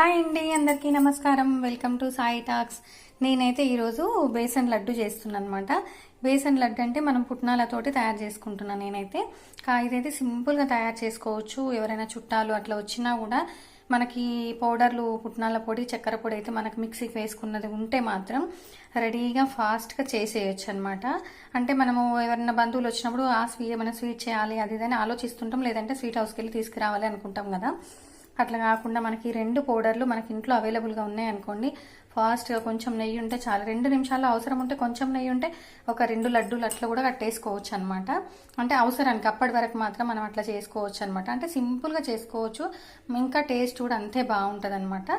Hi అండి అందరికీ నమస్కారం. Welcome to Sai talks. నేనైతే ఈరోజు బేసన్ లడ్డు చేస్తున్నాను అనమాట బేసన్ లడ్డు అంటే మనం పుట్నాలతోటి తయారు చేసుకుంటున్నాను నేనైతే. ఇదైతే సింపుల్గా తయారు చేసుకోవచ్చు. ఎవరైనా చుట్టాలు అట్లా వచ్చినా కూడా మనకి పౌడర్లు పుట్నాల పొడి చక్కెర పొడి అయితే మనకి మిక్సీకి వేసుకున్నది ఉంటే మాత్రం రెడీగా ఫాస్ట్గా చేసేయచ్చు అనమాట అంటే మనము ఎవరైనా బంధువులు వచ్చినప్పుడు ఆ స్వీట్ ఏమైనా స్వీట్ చేయాలి? అది ఇదని ఆలోచిస్తుంటాం. లేదంటే స్వీట్ హౌస్కి వెళ్ళి తీసుకురావాలి అనుకుంటాం కదా. అట్లా కాకుండా మనకి రెండు పౌడర్లు మనకి ఇంట్లో అవైలబుల్గా ఉన్నాయి అనుకోండి ఫాస్ట్గా కొంచెం నెయ్యి ఉంటే చాలా. రెండు నిమిషాల్లో అవసరం ఉంటే కొంచెం నెయ్యి ఉంటే ఒక రెండు లడ్డూలు అట్లా కూడా కట్టేసుకోవచ్చు అనమాట అంటే అవసరానికి అప్పటి వరకు మాత్రం మనం అట్లా చేసుకోవచ్చు అనమాట అంటే సింపుల్గా చేసుకోవచ్చు. ఇంకా టేస్ట్ కూడా అంతే బాగుంటుంది అనమాట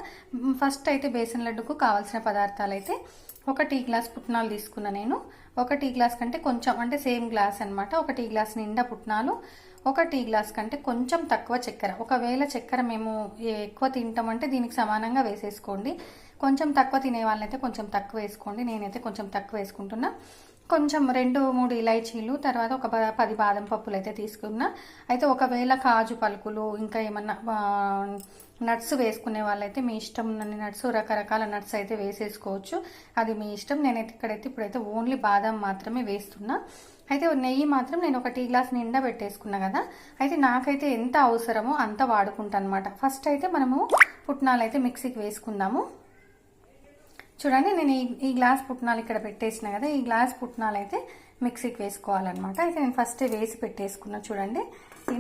ఫస్ట్ అయితే బేసన్ లడ్డుకు కావాల్సిన పదార్థాలు అయితే ఒక టీ గ్లాస్ పుట్నాలు తీసుకున్నా నేను. ఒక టీ గ్లాస్ కంటే కొంచెం అంటే సేమ్ గ్లాస్ అనమాట ఒక టీ గ్లాస్ నిండా పుట్నాలు ఒక టీ గ్లాస్ కంటే కొంచెం తక్కువ చక్కెర. ఒకవేళ చక్కెర మేము ఎక్కువ తింటామంటే దీనికి సమానంగా వేసేసుకోండి. కొంచెం తక్కువ తినే వాళ్ళైతే కొంచెం తక్కువ వేసుకోండి. నేనైతే కొంచెం తక్కువ వేసుకుంటున్నా. కొంచెం రెండు మూడు ఇలైచీలు తర్వాత ఒక పది బాదం పప్పులు అయితే తీసుకున్నా. అయితే ఒకవేళ కాజు పలుకులు ఇంకా ఏమన్నా నట్స్ వేసుకునే వాళ్ళైతే మీ ఇష్టం అన్ని నట్స్ రకరకాల నట్స్ అయితే వేసేసుకోవచ్చు. అది మీ ఇష్టం. నేనైతే ఇక్కడైతే ఇప్పుడైతే ఓన్లీ బాదం మాత్రమే వేస్తున్నా. అయితే నెయ్యి మాత్రం నేను ఒక టీ గ్లాస్ నిండా పెట్టేసుకున్నా కదా. అయితే నాకైతే ఎంత అవసరమో అంత వాడుకుంటాను అనమాట ఫస్ట్ అయితే మనము పుట్నాలు అయితే మిక్సీకి వేసుకుందాము. చూడండి నేను ఈ ఈ గ్లాస్ పుట్నాలు ఇక్కడ పెట్టేసిన కదా. ఈ గ్లాస్ పుట్నాలు అయితే మిక్సీకి వేసుకోవాలన్నమాట. అయితే నేను ఫస్ట్ వేసి పెట్టేసుకున్నా చూడండి.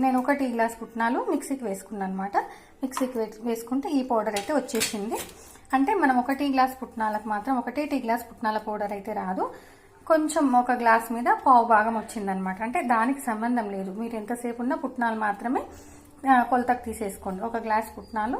నేను ఒక టీ గ్లాస్ పుట్నాలు మిక్సీకి వేసుకున్నాను అనమాట మిక్సీకి వేసుకుంటే ఈ పౌడర్ అయితే వచ్చేసింది. అంటే మనం ఒక టీ గ్లాస్ పుట్నాలకు మాత్రం ఒకటే టీ గ్లాస్ పుట్నాల పౌడర్ అయితే రాదు. కొంచెం ఒక గ్లాస్ మీద పావు భాగం వచ్చిందనమాట అంటే దానికి సంబంధం లేదు. మీరు ఎంతసేపు ఉన్న పుట్నాలు మాత్రమే కొలతకు తీసేసుకోండి. ఒక గ్లాస్ పుట్నాలు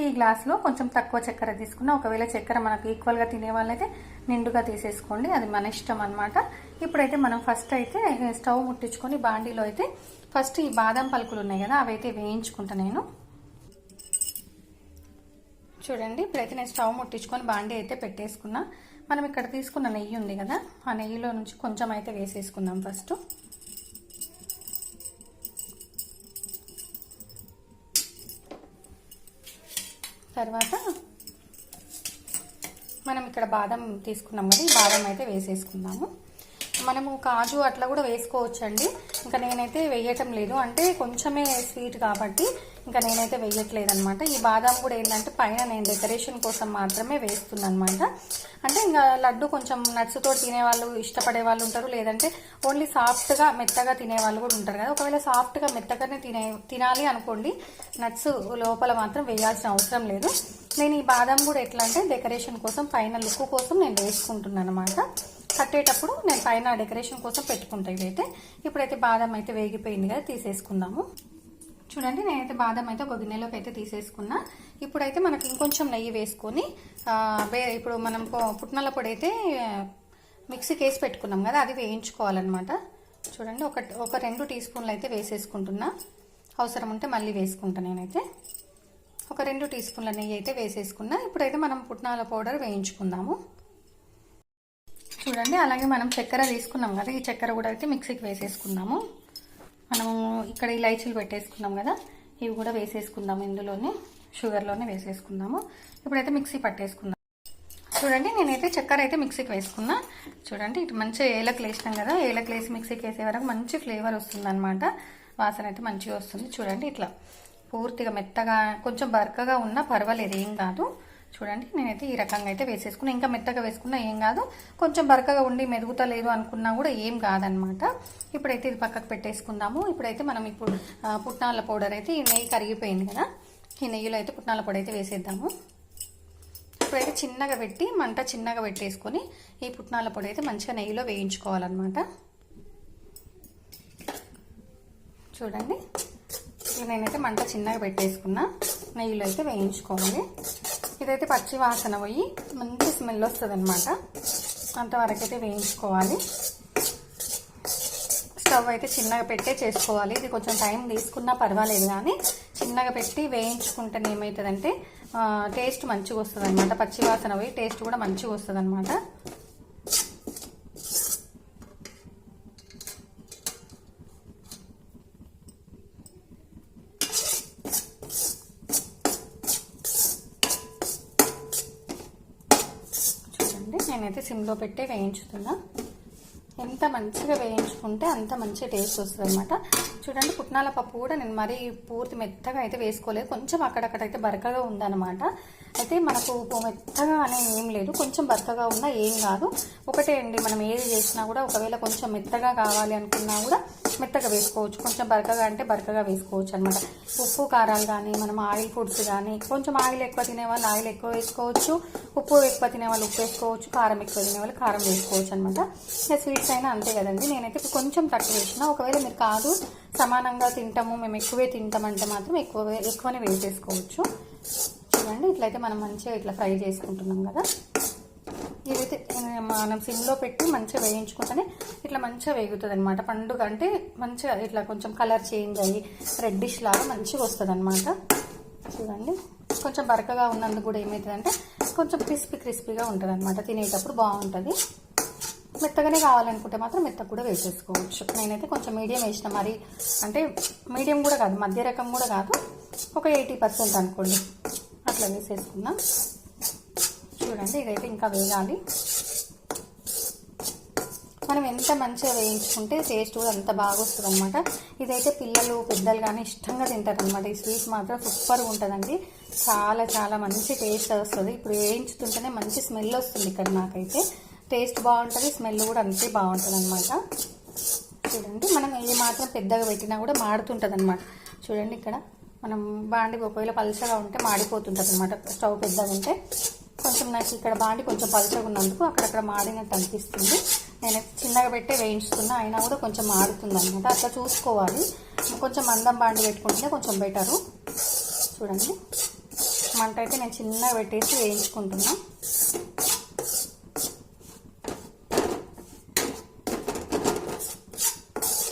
ఈ గ్లాస్లో కొంచెం తక్కువ చక్కెర తీసుకున్న ఒకవేళ చక్కెర మనకు ఈక్వల్గా తినే వాళ్ళైతే నిండుగా తీసేసుకోండి. అది మన ఇష్టం అనమాట ఇప్పుడైతే మనం ఫస్ట్ అయితే స్టవ్ ముట్టించుకొని బాండీలో అయితే ఫస్ట్ ఈ బాదం పలుకులు ఉన్నాయి కదా అవైతే వేయించుకుంటా నేను. చూడండి ఇప్పుడైతే నేను స్టవ్ ముట్టించుకొని బాండీ అయితే పెట్టేసుకున్నా. మనం ఇక్కడ తీసుకున్న నెయ్యి ఉంది కదా ఆ నెయ్యిలో నుంచి కొంచెం అయితే వేసేసుకుందాం ఫస్ట్ తర్వాత మనం ఇక్కడ బాదం తీసుకున్నాం కదా ఈ బాదం అయితే వేసేసుకుందాము. మనము కాజు అట్లా కూడా వేసుకోవచ్చండి. ఇంకా నేనైతే వేయటం లేదు. అంటే కొంచెమే స్వీట్ కాబట్టి ఇంకా నేనైతే వేయట్లేదు అనమాట ఈ బాదం కూడా ఏంటంటే పైన నేను డెకరేషన్ కోసం మాత్రమే వేస్తున్నాను అనమాట అంటే ఇంకా లడ్డు కొంచెం నట్స్ తోటి తినే వాళ్ళు ఇష్టపడే వాళ్ళు ఉంటారు. లేదంటే ఓన్లీ సాఫ్ట్గా మెత్తగా తినే వాళ్ళు కూడా ఉంటారు కదా. ఒకవేళ సాఫ్ట్గా మెత్తగానే తినే తినాలి అనుకోండి నట్స్ లోపల మాత్రం వేయాల్సిన అవసరం లేదు. నేను ఈ బాదం కూడా ఎట్లా అంటే డెకరేషన్ కోసం పైన లుక్ కోసం నేను వేసుకుంటున్నాను అనమాట కట్టేటప్పుడు నేను పైన డెకరేషన్ కోసం పెట్టుకుంటా ఇదైతే. ఇప్పుడైతే బాదం అయితే వేగిపోయింది కదా తీసేసుకుందాము. చూడండి నేనైతే బాదం అయితే ఒక గిన్నెలోకి అయితే తీసేసుకున్నా. ఇప్పుడైతే మనకి ఇంకొంచెం నెయ్యి వేసుకొని ఇప్పుడు మనం పొ- పుట్నాల పొడి అయితే మిక్సీకి వేసి పెట్టుకున్నాం కదా అది వేయించుకోవాలన్నమాట. చూడండి ఒక ఒక రెండు టీ స్పూన్లు అయితే వేసేసుకుంటున్నా. అవసరం ఉంటే మళ్ళీ వేసుకుంటా నేనైతే. ఒక రెండు టీ స్పూన్ల నెయ్యి అయితే వేసేసుకున్నా. ఇప్పుడైతే మనం పుట్నాల పౌడర్ వేయించుకుందాము. చూడండి అలాగే మనం చక్కెర తీసుకున్నాం కదా ఈ చక్కెర కూడా అయితే మిక్సీకి వేసేసుకుందాము. మనము ఇక్కడ ఇలైచీలు పెట్టేసుకున్నాం కదా ఇవి కూడా వేసేసుకుందాము ఇందులోనే షుగర్లోనే వేసేసుకుందాము. ఇప్పుడైతే మిక్సీ పట్టేసుకుందాం. చూడండి నేనైతే చక్కెర అయితే మిక్సీకి వేసుకున్నా. చూడండి ఇటు మంచిగా ఏలకు వేసినాం కదా ఏలకు వేసి మిక్సీకి వేసే వరకు మంచి ఫ్లేవర్ వస్తుంది అనమాట వాసన అయితే మంచిగా వస్తుంది. చూడండి ఇట్లా పూర్తిగా మెత్తగా కొంచెం బరకగా ఉన్నా పర్వాలేదు ఏం కాదు. చూడండి నేనైతే ఈ రకంగా అయితే వేసేసుకున్నా. ఇంకా మెత్తగా వేసుకున్నా ఏం కాదు. కొంచెం బరకగా ఉండి మెరుగుతలేదు అనుకున్నా కూడా ఏం కాదనమాట. ఇప్పుడైతే ఇది పక్కకు పెట్టేసుకుందాము. ఇప్పుడైతే మనం ఇప్పుడు పుట్నాల పౌడర్ అయితే ఈ నెయ్యి కరిగిపోయింది కదా. ఈ నెయ్యిలో అయితే పుట్నాల పొడి అయితే వేసేద్దాము. ఇప్పుడైతే చిన్నగా పెట్టి మంట చిన్నగా పెట్టేసుకొని ఈ పుట్నాల పొడి అయితే మంచిగా నెయ్యిలో వేయించుకోవాలన్నమాట. చూడండి. నేనైతే మంట చిన్నగా పెట్టేసుకున్నా. నెయ్యిలో అయితే వేయించుకోవాలి. ఇదైతే పచ్చి వాసన పోయి మంచి స్మెల్ వస్తుంది అనమాట అంతవరకైతే వేయించుకోవాలి. స్టవ్ అయితే చిన్నగా పెట్టే చేసుకోవాలి. ఇది కొంచెం టైం తీసుకున్నా పర్వాలేదు కానీ చిన్నగా పెట్టి వేయించుకుంటే ఏమవుతుందంటే టేస్ట్ మంచిగా వస్తుంది అనమాట పచ్చి వాసన పోయి టేస్ట్ కూడా మంచిగా వస్తుంది అనమాట నేనైతే సిమ్లో పెట్టే వేయించుతున్నా. ఎంత మంచిగా వేయించుకుంటే అంత మంచి టేస్ట్ వస్తుంది అనమాట చూడండి పుట్నాల పప్పు కూడా నేను మరీ పూర్తి మెత్తగా అయితే వేసుకోలేదు. కొంచెం అక్కడక్కడ అయితే బరకగా ఉందన్నమాట. అయితే మనకు మెత్తగా అనే ఏం లేదు. కొంచెం బరకగా ఉన్నా ఏం కాదు. ఒకటే అండి మనం ఏది చేసినా కూడా ఒకవేళ కొంచెం మెత్తగా కావాలి అనుకున్నా కూడా మెత్తగా వేసుకోవచ్చు. కొంచెం బరకగా అంటే బరకగా వేసుకోవచ్చు అనమాట ఉప్పు కారాలు కానీ మనం ఆయిల్ ఫుడ్స్ కానీ కొంచెం ఆయిల్ ఎక్కువ తినే వాళ్ళు ఆయిల్ ఎక్కువ వేసుకోవచ్చు. ఉప్పు ఎక్కువ తినే వాళ్ళు ఉప్పు వేసుకోవచ్చు. కారం ఎక్కువ తినే వాళ్ళు కారం వేసుకోవచ్చు అనమాట ఇంకా స్వీట్స్ అయినా అంతే కదండి. నేనైతే కొంచెం తక్కువ వేసిన. ఒకవేళ మీరు కాదు సమానంగా తింటాము మేము ఎక్కువే తింటామంటే మాత్రం ఎక్కువ ఎక్కువనే వేసేసుకోవచ్చు. చూడండి ఇట్లయితే మనం మంచిగా ఇట్లా ఫ్రై చేసుకుంటున్నాం కదా. ఇదైతే మనం సిమ్లో పెట్టి మంచిగా వేయించుకుంటేనే ఇట్లా మంచిగా వేగుతుంది అనమాట పండుగ అంటే మంచిగా ఇట్లా కొంచెం కలర్ చేంజ్ అయ్యి రెడ్డిష్ లాగా మంచిగా వస్తుంది అనమాట చూడండి. కొంచెం బరకగా ఉన్నందుకు కూడా ఏమవుతుందంటే కొంచెం క్రిస్పీ క్రిస్పీగా ఉంటుంది అనమాట తినేటప్పుడు బాగుంటుంది. మెత్తగానే కావాలనుకుంటే మాత్రం మెత్తగా కూడా వేసేసుకోవచ్చు. నేనైతే కొంచెం మీడియం వేసిన మరి అంటే మీడియం కూడా కాదు మధ్య రకం కూడా కాదు. ఒక ఎయిటీ పర్సెంట్ అనుకోండి. అట్లా వేసేసుకున్నాం చూడండి ఇదైతే ఇంకా వేయాలి మనం ఎంత మంచిగా వేయించుకుంటే టేస్ట్ కూడా అంత బాగా వస్తుంది అనమాట ఇదైతే పిల్లలు పెద్దలు కానీ ఇష్టంగా తింటారు అనమాట ఈ స్వీట్ మాత్రం సూపర్గా ఉంటుందండి. చాలా చాలా మంచి టేస్ట్ వస్తుంది. ఇప్పుడు వేయించుతుంటేనే మంచి స్మెల్ వస్తుంది ఇక్కడ నాకైతే. టేస్ట్ బాగుంటుంది స్మెల్ కూడా అంతే బాగుంటుంది అనమాట చూడండి మనం ఏ మాత్రం పెద్దగా పెట్టినా కూడా మాడుతుంటుంది అనమాట చూడండి ఇక్కడ మనం బాండి ఒకవేళ పలుచగా ఉంటే మాడిపోతుంటుంది అనమాట స్టవ్ పెద్దగా ఉంటే కొంచెం నాకు ఇక్కడ బాండి కొంచెం పలుచగా ఉన్నందుకు అక్కడక్కడ మాడినట్టు అనిపిస్తుంది. నేను చిన్నగా పెట్టే వేయించుతున్నా అయినా కూడా కొంచెం మాడుతుంది అనమాట. అట్లా చూసుకోవాలి. కొంచెం మందం బాండి పెట్టుకుంటే కొంచెం బెటరు. చూడండి. మంట అయితే నేను చిన్నగా పెట్టేసి వేయించుకుంటున్నా.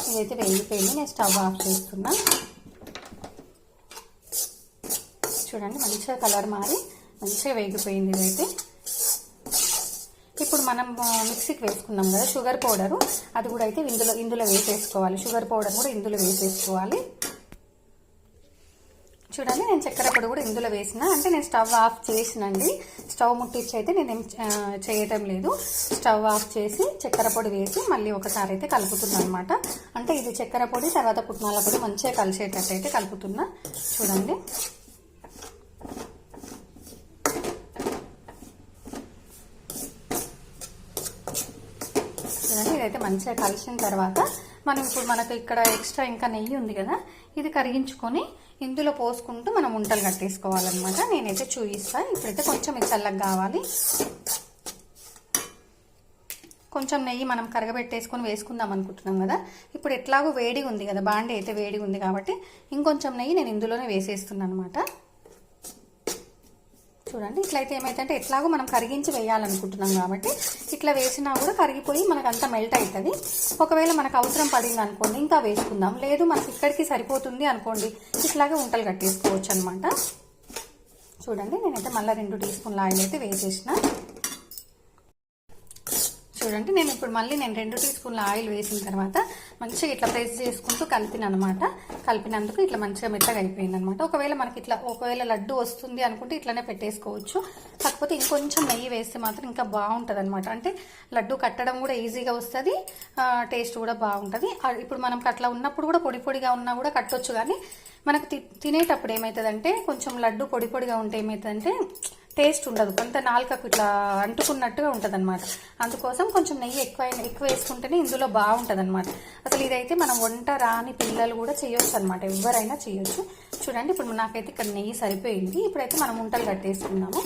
ఇదైతే వేగిపోయింది. నేను స్టవ్ ఆఫ్ చేస్తున్నా. చూడండి మంచిగా కలర్ మారి మంచిగా వేగిపోయింది ఇదైతే. ఇప్పుడు మనం మిక్సీకి వేసుకున్నాం కదా షుగర్ పౌడరు. అది కూడా అయితే ఇందులో ఇందులో వేసేసుకోవాలి. షుగర్ పౌడర్ కూడా ఇందులో వేసేసుకోవాలి. చూడండి నేను చక్కెర పొడి కూడా ఇందులో వేసిన. అంటే నేను స్టవ్ ఆఫ్ చేసినండి. స్టవ్ ముట్టించి అయితే నేనేం చేయటం లేదు. స్టవ్ ఆఫ్ చేసి చక్కెర పొడి వేసి మళ్ళీ ఒకసారి అయితే కలుపుతున్నా అనమాట అంటే ఇది చక్కెర పొడి తర్వాత పుట్నాల పొడి మంచిగా కలిసేటట్టు అయితే కలుపుతున్నా. చూడండి. అయితే మంచిగా కలిసిన తర్వాత మనం ఇప్పుడు మనకు ఇక్కడ ఎక్స్ట్రా ఇంకా నెయ్యి ఉంది కదా ఇది కరిగించుకొని ఇందులో పోసుకుంటూ మనం ఉంటలు కట్టేసుకోవాలన్నమాట. నేనైతే చూపిస్తాను ఇప్పుడైతే కొంచెం ఇది చల్లగా కావాలి. కొంచెం నెయ్యి మనం కరగబెట్టేసుకొని వేసుకుందాం అనుకుంటున్నాం కదా. ఇప్పుడు ఎట్లాగో వేడిగా ఉంది కదా బాండి అయితే వేడిగా ఉంది కాబట్టి ఇంకొంచెం నెయ్యి నేను ఇందులోనే వేసేస్తున్నాను అనమాట చూడండి. ఇట్లయితే ఏమైతే ఎట్లాగో మనం కరిగించి వేయాలనుకుంటున్నాం కాబట్టి ఇట్లా వేసినా కూడా కరిగిపోయి మనకు అంతా మెల్ట్ అవుతుంది. ఒకవేళ మనకు అవసరం పడింది అనుకోండి ఇంకా వేసుకుందాం. లేదు మనకి ఇక్కడికి సరిపోతుంది అనుకోండి ఇట్లాగే ఉంటలు కట్టేసుకోవచ్చు అనమాట చూడండి నేనైతే మళ్ళీ రెండు టీ స్పూన్ల ఆయిల్ అయితే వేసేసిన. చూడండి నేను ఇప్పుడు మళ్ళీ నేను రెండు టీ స్పూన్ల ఆయిల్ వేసిన తర్వాత మంచిగా ఇట్లా ప్రెస్ చేసుకుంటూ కలిపిన అనమాట కలిపినందుకు ఇట్లా మంచిగా మెత్తగా అయిపోయింది అనమాట ఒకవేళ మనకి ఇట్లా ఒకవేళ లడ్డు వస్తుంది అనుకుంటే ఇట్లానే పెట్టేసుకోవచ్చు. కాకపోతే ఇంకొంచెం నెయ్యి వేస్తే మాత్రం ఇంకా బాగుంటుంది అనమాట అంటే లడ్డు కట్టడం కూడా ఈజీగా వస్తుంది టేస్ట్ కూడా బాగుంటుంది. ఇప్పుడు మనం అట్లా ఉన్నప్పుడు కూడా పొడి పొడిగా ఉన్నా కూడా కట్టొచ్చు కానీ మనకు తినేటప్పుడు ఏమవుతుందంటే కొంచెం లడ్డు పొడి పొడిగా ఉంటే ఏమవుతుందంటే టేస్ట్ ఉండదు. కొంత నాలుకకు ఇట్లా అంటుకున్నట్టుగా ఉంటుంది అనమాట అందుకోసం కొంచెం నెయ్యి ఎక్కువ ఎక్కువ వేసుకుంటేనే ఇందులో బాగుంటుంది అనమాట అసలు ఇదైతే మనం వంట రాని పిల్లలు కూడా చేయొచ్చు అనమాట ఎవరైనా చేయొచ్చు. చూడండి ఇప్పుడు నాకైతే ఇక్కడ నెయ్యి సరిపోయింది. ఇప్పుడైతే మనం ఉంటలు కట్టేసుకున్నాము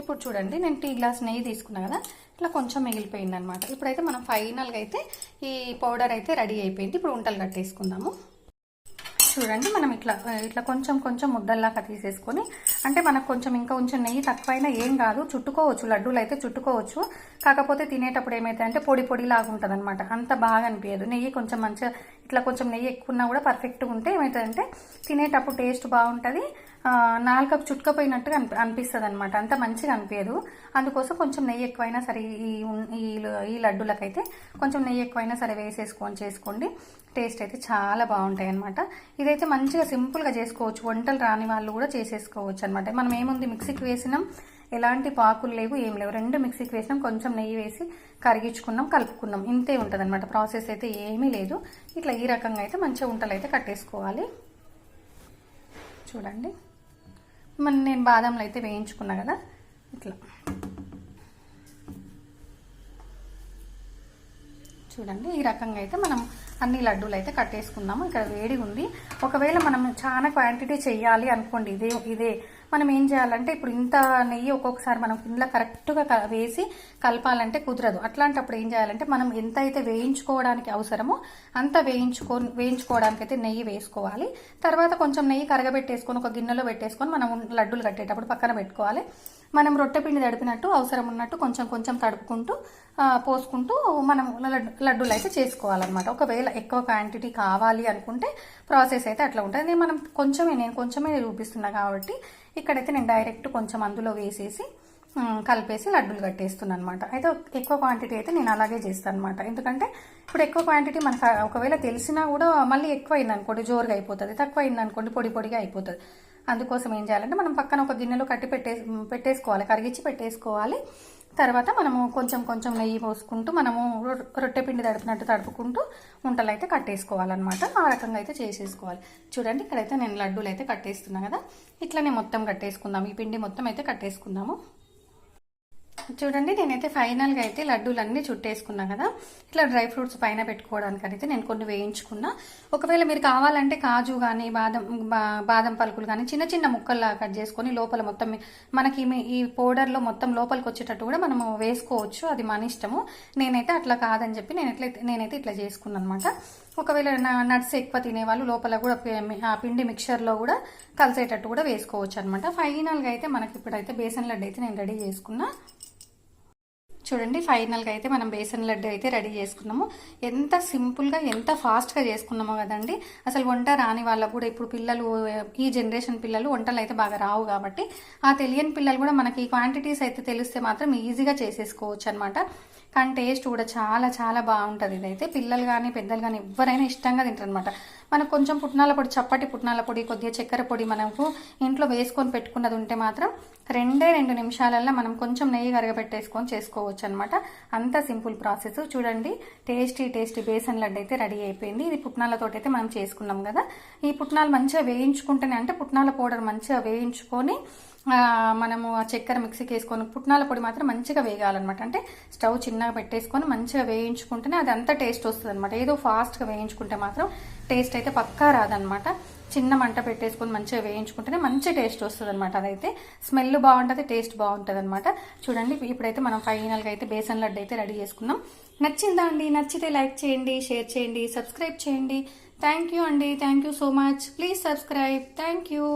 ఇప్పుడు చూడండి నేను టీ గ్లాస్ నెయ్యి తీసుకున్నా కదా ఇట్లా కొంచెం మిగిలిపోయింది అనమాట ఇప్పుడైతే మనం ఫైనల్గా అయితే ఈ పౌడర్ అయితే రెడీ అయిపోయింది. ఇప్పుడు ఉంటలు కట్టేసుకుందాము. చూడండి. మనం ఇట్లా ఇట్లా కొంచెం కొంచెం ముద్దల్లాగా తీసేసుకొని అంటే మనకు కొంచెం ఇంకా కొంచెం నెయ్యి తక్కువైనా ఏం కాదు చుట్టుకోవచ్చు లడ్డూలు అయితే చుట్టుకోవచ్చు. కాకపోతే తినేటప్పుడు ఏమైతే అంటే పొడి పొడి లాగా ఉంటుంది అనమాట అంత బాగా అనిపించదు నెయ్యి కొంచెం మంచిగా ఇట్లా కొంచెం నెయ్యి ఎక్కువ ఉన్నా కూడా పర్ఫెక్ట్గా ఉంటే ఏమవుతుందంటే తినేటప్పుడు టేస్ట్ బాగుంటుంది. నాలుకకు చుట్టుకపోయినట్టుగా అనిపి అనిపిస్తుంది అనమాట అంత మంచిగా అనిపించదు అందుకోసం కొంచెం నెయ్యి ఎక్కువైనా సరే ఈ ఈ లడ్డులకైతే కొంచెం నెయ్యి ఎక్కువైనా సరే వేసేసుకొని చేసుకోండి. టేస్ట్ అయితే చాలా బాగుంటాయి అనమాట ఇదైతే మంచిగా సింపుల్గా చేసుకోవచ్చు. వంటలు రాని వాళ్ళు కూడా చేసేసుకోవచ్చు అనమాట మనం ఏముంది మిక్సీకి వేసినాం ఎలాంటి పాకులు లేవు ఏం లేవు. రెండు మిక్సీకి వేసినాం కొంచెం నెయ్యి వేసి కరిగించుకున్నాం కలుపుకున్నాం. ఇంతే ఉంటుంది అనమాట ప్రాసెస్ అయితే ఏమీ లేదు. ఇట్లా ఈ రకంగా అయితే మంచిగా ఉంటలు అయితే కట్టేసుకోవాలి. చూడండి. మన నేను బాదంలో అయితే వేయించుకున్నా కదా. ఇట్లా. చూడండి. ఈ రకంగా అయితే మనం అన్ని లడ్డూలు అయితే కట్టేసుకున్నాము. ఇక్కడ వేడి ఉంది ఒకవేళ మనం చాలా క్వాంటిటీ చేయాలి అనుకోండి ఇదే ఇదే. మనం ఏం చేయాలంటే ఇప్పుడు ఇంత నెయ్యి ఒక్కొక్కసారి మనం ఇంట్లో కరెక్ట్గా వేసి కలపాలంటే కుదరదు. అట్లాంటప్పుడు ఏం చేయాలంటే మనం ఎంత అయితే వేయించుకోవడానికి అవసరమో అంత వేయించుకో వేయించుకోవడానికి అయితే నెయ్యి వేసుకోవాలి. తర్వాత కొంచెం నెయ్యి కరగబెట్టేసుకొని ఒక గిన్నెలో పెట్టేసుకొని మనం లడ్డూలు కట్టేటప్పుడు పక్కన పెట్టుకోవాలి. మనం రొట్టె పిండి తడిపినట్టు అవసరం ఉన్నట్టు కొంచెం కొంచెం తడుపుకుంటూ పోసుకుంటూ మనం లడ్డు- లడ్డూలు అయితే చేసుకోవాలన్నమాట. ఒకవేళ ఎక్కువ క్వాంటిటీ కావాలి అనుకుంటే ప్రాసెస్ అయితే అట్లా ఉంటుంది. మనం కొంచెమే నేను కొంచెమే చూపిస్తున్నా కాబట్టి ఇక్కడైతే నేను డైరెక్ట్ కొంచెం అందులో వేసేసి కలిపేసి లడ్డూలు కట్టేస్తున్నాను అనమాట అయితే ఎక్కువ క్వాంటిటీ అయితే నేను అలాగే చేస్తాను అనమాట ఎందుకంటే ఇప్పుడు ఎక్కువ క్వాంటిటీ మనకు ఒకవేళ తెలిసినా కూడా మళ్ళీ ఎక్కువ అయిందనుకోండి జోరుగా అయిపోతుంది. తక్కువ అయిందనుకోండి పొడి పొడిగా అయిపోతుంది. అందుకోసం ఏం చేయాలంటే మనం పక్కన ఒక గిన్నెలో కట్టి పెట్టే పెట్టేసుకోవాలి కరిగించి పెట్టేసుకోవాలి. తర్వాత మనము కొంచెం కొంచెం నెయ్యి పోసుకుంటూ మనము రొ- రొట్టె పిండి తడుపునట్టు తడుపుకుంటూ ముంటలు అయితే కట్టేసుకోవాలన్నమాట. ఆ రకంగా అయితే చేసేసుకోవాలి. చూడండి ఇక్కడైతే నేను లడ్డూలు అయితే కట్టేస్తున్నాను కదా. ఇట్లనే మొత్తం కట్టేసుకుందాం ఈ పిండి మొత్తం అయితే కట్టేసుకుందాము. చూడండి నేనైతే ఫైనల్గా అయితే లడ్డూలన్నీ చుట్టేసుకున్నా కదా. ఇట్లా డ్రై ఫ్రూట్స్ పైన పెట్టుకోవడానికి అయితే నేను కొన్ని వేయించుకున్నా. ఒకవేళ మీరు కావాలంటే కాజు కానీ బాదం బా- బాదం పలుకులు కానీ చిన్న చిన్న ముక్కల్లా కట్ చేసుకొని లోపల మొత్తం మనకి మీ- ఈ పౌడర్లో మొత్తం లోపలికి వచ్చేటట్టు కూడా మనము వేసుకోవచ్చు. అది మన ఇష్టము. నేనైతే అట్లా కాదని చెప్పి నేను ఎట్లయితే నేనైతే ఇట్లా చేసుకున్నాను అనమాట ఒకవేళ నట్స్ ఎక్కువ తినేవాళ్ళు లోపల కూడా ఆ పిండి మిక్చర్లో కూడా కలిసేటట్టు కూడా వేసుకోవచ్చు అనమాట ఫైనల్గా అయితే మనకి ఇప్పుడైతే బేసన్ లడ్డు అయితే నేను రెడీ చేసుకున్నా. చూడండి ఫైనల్గా అయితే మనం బేసన్ లడ్డు అయితే రెడీ చేసుకున్నాము. ఎంత సింపుల్గా ఎంత ఫాస్ట్గా చేసుకున్నామో కదండి. అసలు వంట రాని వాళ్ళకు కూడా ఇప్పుడు పిల్లలు ఈ జనరేషన్ పిల్లలు వంటలు అయితే బాగా రావు కాబట్టి ఆ తెలియని పిల్లలు కూడా మనకి క్వాంటిటీస్ అయితే తెలిస్తే మాత్రం ఈజీగా చేసేసుకోవచ్చు అనమాట కానీ టేస్ట్ కూడా చాలా చాలా బాగుంటుంది ఇదైతే. పిల్లలు కానీ పెద్దలు కానీ ఎవరైనా ఇష్టంగా తింటారు అనమాట మనకు కొంచెం పుట్నాల పొడి చప్పటి పుట్నాల పొడి కొద్దిగా చక్కెర పొడి మనకు ఇంట్లో వేసుకొని పెట్టుకున్నది ఉంటే మాత్రం రెండే రెండు నిమిషాలల్లో మనం కొంచెం నెయ్యి కరగబెట్టేసుకొని చేసుకోవచ్చు అనమాట అంత సింపుల్ ప్రాసెస్. చూడండి టేస్టీ టేస్టీ బేసన్ లడ్డు అయితే రెడీ అయిపోయింది. ఇది పుట్నాలతో అయితే మనం చేసుకున్నాం కదా. ఈ పుట్నాలు మంచిగా వేయించుకుంటేనే అంటే పుట్నాల పౌడర్ మంచిగా వేయించుకొని మనము ఆ చక్కెర మిక్సీకి వేసుకొని పుట్నాల పొడి మాత్రం మంచిగా వేగాలన్నమాట. అంటే స్టవ్ చిన్నగా పెట్టేసుకొని మంచిగా వేయించుకుంటేనే అది అంత టేస్ట్ వస్తుంది అనమాట ఏదో ఫాస్ట్గా వేయించుకుంటే మాత్రం టేస్ట్ అయితే పక్కా రాదనమాట చిన్న మంట పెట్టేసుకొని మంచిగా వేయించుకుంటేనే మంచి టేస్ట్ వస్తుంది అనమాట అదైతే స్మెల్ బాగుంటుంది టేస్ట్ బాగుంటుంది అనమాట చూడండి ఇప్పుడైతే మనం ఫైనల్గా అయితే బేసన్ లడ్డు అయితే రెడీ చేసుకున్నాం. నచ్చిందా అండి? నచ్చితే లైక్ చేయండి షేర్ చేయండి సబ్స్క్రైబ్ చేయండి. థ్యాంక్ యూ అండి. Thank you so much. Please subscribe. Thank you.